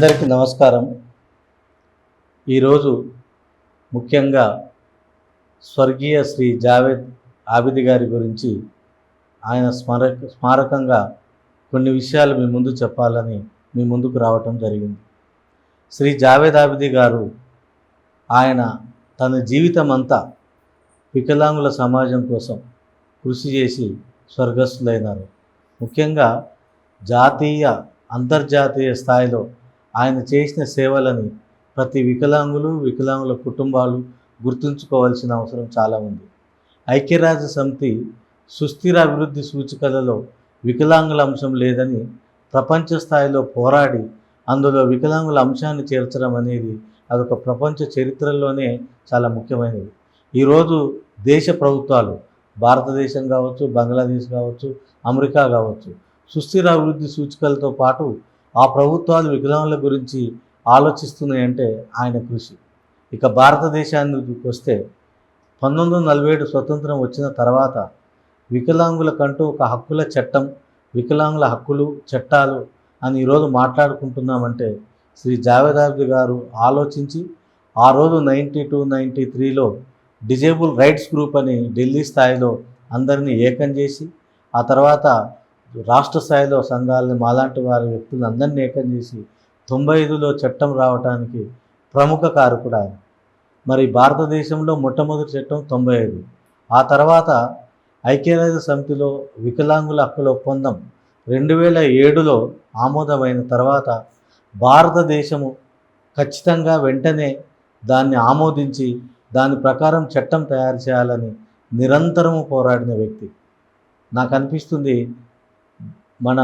అందరికీ నమస్కారం. ఈరోజు ముఖ్యంగా స్వర్గీయ శ్రీ జావేద్ ఆబిది గారి గురించి ఆయన స్మారక స్మారకంగా కొన్ని విషయాలు మీ ముందు చెప్పాలని మీ ముందుకు రావటం జరిగింది. శ్రీ జావేద్ ఆబిది గారు ఆయన తన జీవితం అంతా వికలాంగుల సమాజం కోసం కృషి చేసి స్వర్గస్థులైనారు. ముఖ్యంగా జాతీయ అంతర్జాతీయ స్థాయిలో ఆయన చేసిన సేవలని ప్రతి వికలాంగులు వికలాంగుల కుటుంబాలు గుర్తుంచుకోవాల్సిన అవసరం చాలా ఉంది. ఐక్యరాజ్య సమితి సుస్థిర అభివృద్ధి సూచికలలో వికలాంగుల అంశం లేదని ప్రపంచ స్థాయిలో పోరాడి అందులో వికలాంగుల అంశాన్ని చేర్చడం అనేది అదొక ప్రపంచ చరిత్రలోనే చాలా ముఖ్యమైనది. ఈరోజు దేశ ప్రభుత్వాలు భారతదేశం కావచ్చు బంగ్లాదేశ్ కావచ్చు అమెరికా కావచ్చు సుస్థిర అభివృద్ధి సూచికలతో పాటు ఆ ప్రభుత్వాలు వికలాంగుల గురించి ఆలోచిస్తున్నాయంటే ఆయన కృషి. ఇక భారతదేశానికి వస్తే పంతొమ్మిది వందల నలభై ఏడు స్వతంత్రం వచ్చిన తర్వాత వికలాంగులకంటూ ఒక హక్కుల చట్టం వికలాంగుల హక్కులు చట్టాలు అని ఈరోజు మాట్లాడుకుంటున్నామంటే శ్రీ జావేదాబ్ది గారు ఆలోచించి ఆ రోజు నైంటీ టూ నైంటీ త్రీలో డిజేబుల్ రైట్స్ గ్రూప్ అని ఢిల్లీ స్థాయిలో అందరినీ ఏకం చేసి ఆ తర్వాత రాష్ట్ర స్థాయిలో సంఘాలని మాలాంటి వారి వ్యక్తులను అందరినీ ఏకం చేసి తొంభై ఐదులో చట్టం రావడానికి ప్రముఖ కారకుడు ఆయన. మరి భారతదేశంలో మొట్టమొదటి చట్టం తొంభై ఐదు. ఆ తర్వాత ఐక్యరాజ్య సమితిలో వికలాంగుల హక్కుల ఒప్పందం రెండు వేల ఏడులో ఆమోదమైన తర్వాత భారతదేశము ఖచ్చితంగా వెంటనే దాన్ని ఆమోదించి దాని ప్రకారం చట్టం తయారు చేయాలని నిరంతరము పోరాడిన వ్యక్తి. నాకు అనిపిస్తుంది మన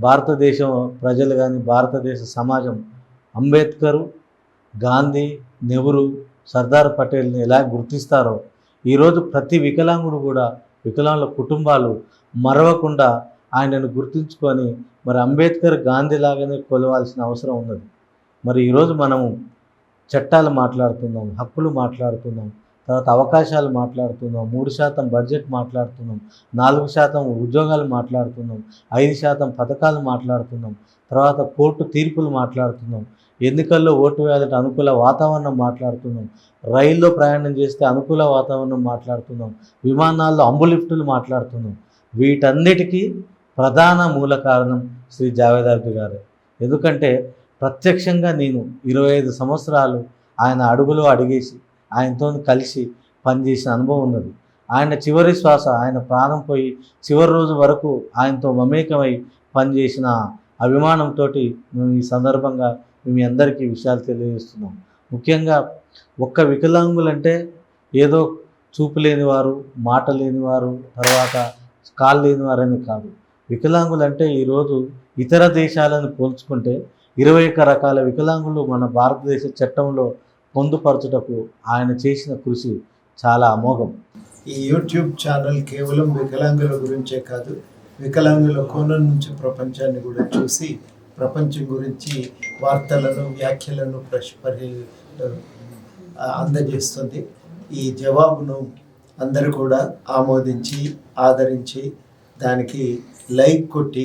భారతదేశం ప్రజలు కానీ భారతదేశ సమాజం అంబేద్కరు గాంధీ నెహ్రూ సర్దార్ పటేల్ని ఎలా గుర్తిస్తారో ఈరోజు ప్రతి వికలాంగుడు కూడా వికలాంగుల కుటుంబాలు మరవకుండా ఆయనను గుర్తుంచుకొని మరి అంబేద్కర్ గాంధీ లాగానే కొలవాల్సిన అవసరం ఉన్నది. మరి ఈరోజు మనము చట్టాలు మాట్లాడుతున్నాం హక్కులు మాట్లాడుతున్నాం తర్వాత అవకాశాలు మాట్లాడుతున్నాం మూడు శాతం బడ్జెట్ మాట్లాడుతున్నాం నాలుగు శాతం ఉద్యోగాలు మాట్లాడుతున్నాం ఐదు శాతం పథకాలు మాట్లాడుతున్నాం తర్వాత కోర్టు తీర్పులు మాట్లాడుతున్నాం ఎన్నికల్లో ఓటు వేయాలంటే అనుకూల వాతావరణం మాట్లాడుతున్నాం రైల్లో ప్రయాణం చేస్తే అనుకూల వాతావరణం మాట్లాడుతున్నాం విమానాల్లో అంబులిఫ్టులు మాట్లాడుతున్నాం. వీటన్నిటికీ ప్రధాన మూల కారణం శ్రీ జావేదార్కి గారే. ఎందుకంటే ప్రత్యక్షంగా నేను ఇరవై ఐదు సంవత్సరాలు ఆయన అడుగులో అడిగేసి ఆయనతో కలిసి పనిచేసిన అనుభవం ఉన్నది. ఆయన చివరి శ్వాస ఆయన ప్రాణం పోయి చివరి రోజు వరకు ఆయనతో మమేకమై పనిచేసిన అభిమానంతో మేము ఈ సందర్భంగా మేము అందరికీ విషయాలు తెలియజేస్తున్నాం. ముఖ్యంగా ఒక్క వికలాంగులంటే ఏదో చూపు లేనివారు మాట లేనివారు తర్వాత కాళ్ళు లేనివారని కాదు. వికలాంగులంటే ఈరోజు ఇతర దేశాలను పోల్చుకుంటే ఇరవై ఒక్క రకాల వికలాంగులు మన భారతదేశ చట్టంలో పొందుపరచుటకు ఆయన చేసిన కృషి చాలా అమోఘం. ఈ యూట్యూబ్ ఛానల్ కేవలం వికలాంగుల గురించే కాదు వికలాంగుల కోణం నుంచి ప్రపంచాన్ని కూడా చూసి ప్రపంచం గురించి వార్తలను వ్యాఖ్యలను ప్రశ్ పరి అందజేస్తుంది. ఈ జవాబును అందరూ కూడా ఆమోదించి ఆదరించి దానికి లైక్ కొట్టి